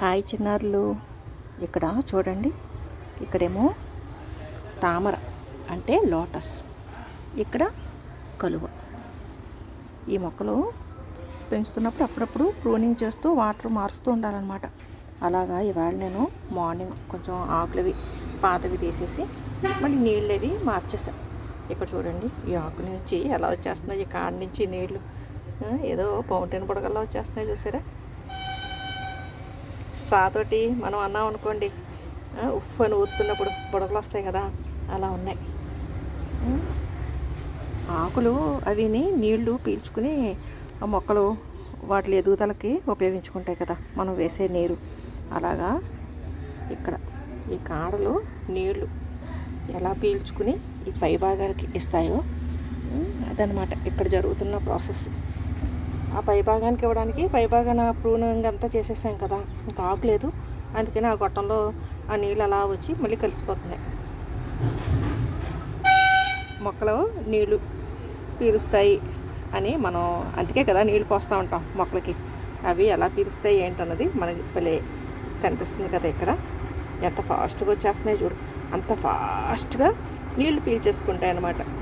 Hi చిన్నారులు. ఇక్కడ చూడండి. ఇక్కడేమో తామర అంటే లోటస్. ఇక్కడ కలువ. ఈ మొక్కలు పెంచుతున్నప్పుడు అప్పుడప్పుడు ప్రూనింగ్ చేస్తూ వాటర్ మారుస్తూ ఉండాలన్నమాట. అలాగా ఇవాళ నేను మార్నింగ్ కొంచెం ఆకులవి పాతవి తీసేసి మళ్ళీ నీళ్ళవి మార్చేసాను ఇక్కడ చూడండి ఈ ఆకు నుంచి ఎలా వచ్చేస్తున్నాయి ఈ కాడ నుంచి నీళ్ళు. ఏదో పౌంటైన్ బుడగల్లా వచ్చేస్తున్నాయి చూసారా? స్ట్రాతోటి మనం అన్నాం అనుకోండి ఉప్పు అని ఊతున్నప్పుడు బుడగలు వస్తాయి కదా అలా ఉన్నాయి. ఆకులు అవిని నీళ్ళు పీల్చుకుని ఆ మొక్కలు వాటి ఎదుగుదలకి ఉపయోగించుకుంటాయి కదా మనం వేసే నీరు. అలాగా ఇక్కడ ఈ కాడలు నీళ్ళు ఎలా పీల్చుకుని ఈ పై భాగాలకి ఇస్తాయో అదనమాట ఇక్కడ జరుగుతున్న ప్రాసెస్. ఆ పై భాగానికి ఇవ్వడానికి. పై భాగాన ప్రూనింగ్ అంతా చేసేసాం కదా. ఇంకా ఆకులేదు అందుకని ఆ గొట్టంలో ఆ నీళ్ళు అలా వచ్చి మళ్ళీ కలిసిపోతున్నాయి మొక్కలు నీళ్ళు పీలుస్తాయి అని మనం అందుకే కదా నీళ్ళు పోస్తూ ఉంటాం మొక్కలకి. అవి ఎలా పీలుస్తాయి ఏంటన్నది మనకి భలే కనిపిస్తుంది కదా ఇక్కడ. ఎంత ఫాస్ట్గా వచ్చేస్తున్నాయి చూడు. అంత ఫాస్ట్గా నీళ్ళు పీల్చేసుకుంటాయి అన్నమాట.